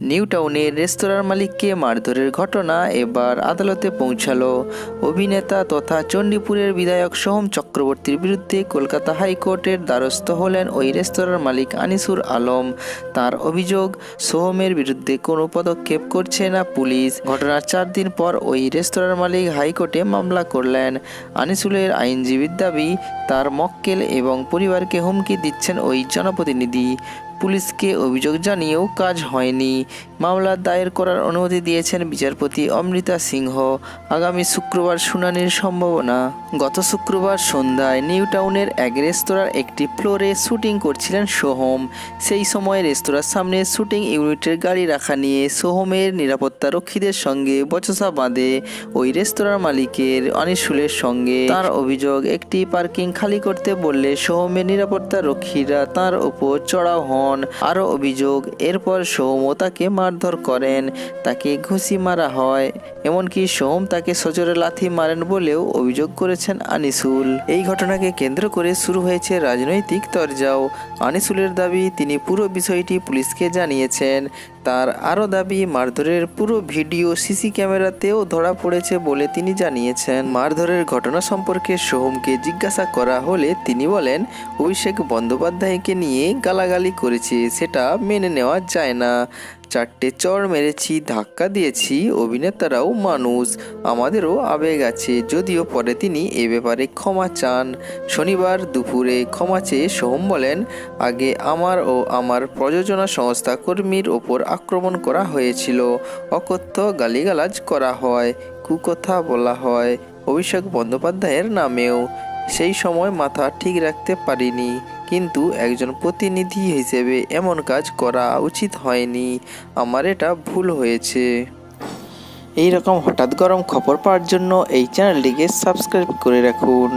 New টাউনের রেস্তোরাঁর মালিককে মারধরের ঘটনা এবার আদালতে পৌঁছালো। অভিনেতা তথা চণ্ডীপুরের বিধায়ক সোহম চক্রবর্তীর বিরুদ্ধে কলকাতা হাইকোর্টের দ্বারস্থ হলেন ওই রেস্তোরাঁর মালিক আনিসুর আলম। তার অভিযোগ, সোহমের বিরুদ্ধে কোনো পদক্ষেপ করছে না পুলিশ। ঘটনার চার দিন পর ওই রেস্তোরাঁর মালিক হাইকোর্টে মামলা করলেন। আনিসুলের আইনজীবীর দাবি, তার মক্কেল এবং পরিবারকে হুমকি দিচ্ছেন ওই জনপ্রতিনিধি। পুলিশকে অভিযোগ জানিয়েও কাজ হয়নি। মামলা দায়ের করার অনুমতি দিয়েছেন বিচারপতি অমৃতা সিংহ। আগামী শুক্রবার শুনানির সম্ভাবনা। গত শুক্রবার সন্ধ্যায় নিউ টাউনের এক রেস্তোরাঁর একটি ফ্লোরে শুটিং করছিলেন সোহম। সেই সময় রেস্তোরাঁর সামনে শুটিং ইউনিটের গাড়ি রাখা নিয়ে সোহমের নিরাপত্তা রক্ষীদের সঙ্গে বচসা বাঁধে ওই রেস্তোরাঁর মালিকের অনিশুলের সঙ্গে। তার অভিযোগ, একটি পার্কিং খালি করতে বললে সোহমের নিরাপত্তা রক্ষীরা তার উপর চড়াও হন। আরও অভিযোগ, এরপর সোহমও তাকে মারধর করেন, তাকে ঘুষি মারা হয়। এমনকি সোম তাকে সজোরে লাথি মারেন বলেও অভিযোগ করেছেন আনিসুল। এই ঘটনাকে কেন্দ্র করে শুরু হয়েছে রাজনৈতিক তরজাও। আনিসুলের দাবি, তিনি পুরো বিষয়টি পুলিশকে জানিয়েছেন। তার আরও দাবি, মারধরের পুরো ভিডিও সিসি ক্যামেরাতেও ধরা পড়েছে বলে তিনি জানিয়েছেন। মারধরের ঘটনা সম্পর্কে সোহমকে জিজ্ঞাসা করা হলে তিনি বলেন, অভিষেক বন্দ্যোপাধ্যায়কে নিয়ে গালাগালি করেছে, সেটা মেনে নেওয়া যায় না। চারটে চড় মেরেছি, ধাক্কা দিয়েছি, অভিনেতারাও মানুষ, আমাদেরও আবেগ আছে, যদিও পরে তিনি এ ব্যাপারে ক্ষমা চান। শনিবার দুপুরে ক্ষমা চেয়ে সোহম বলেন, আগে আমার ও আমার প্রযোজনা সংস্থা কর্মীর ওপর আক্রমণ করা হয়েছিল। অকথ্য গালিগালাজ করা হয়, কুকথা বলা হয় অভিষেক বন্দ্যোপাধ্যায়ের নামেও। সেই সময় মাথা ঠিক রাখতে পারিনি, কিন্তু একজন প্রতিনিধি হিসেবে এমন কাজ করা উচিত হয়নি। আমার এটা ভুল হয়েছে। এই রকম হঠাৎ গরম খবর পাওয়ার জন্য এই চ্যানেলটিকে সাবস্ক্রাইব করে রাখুন।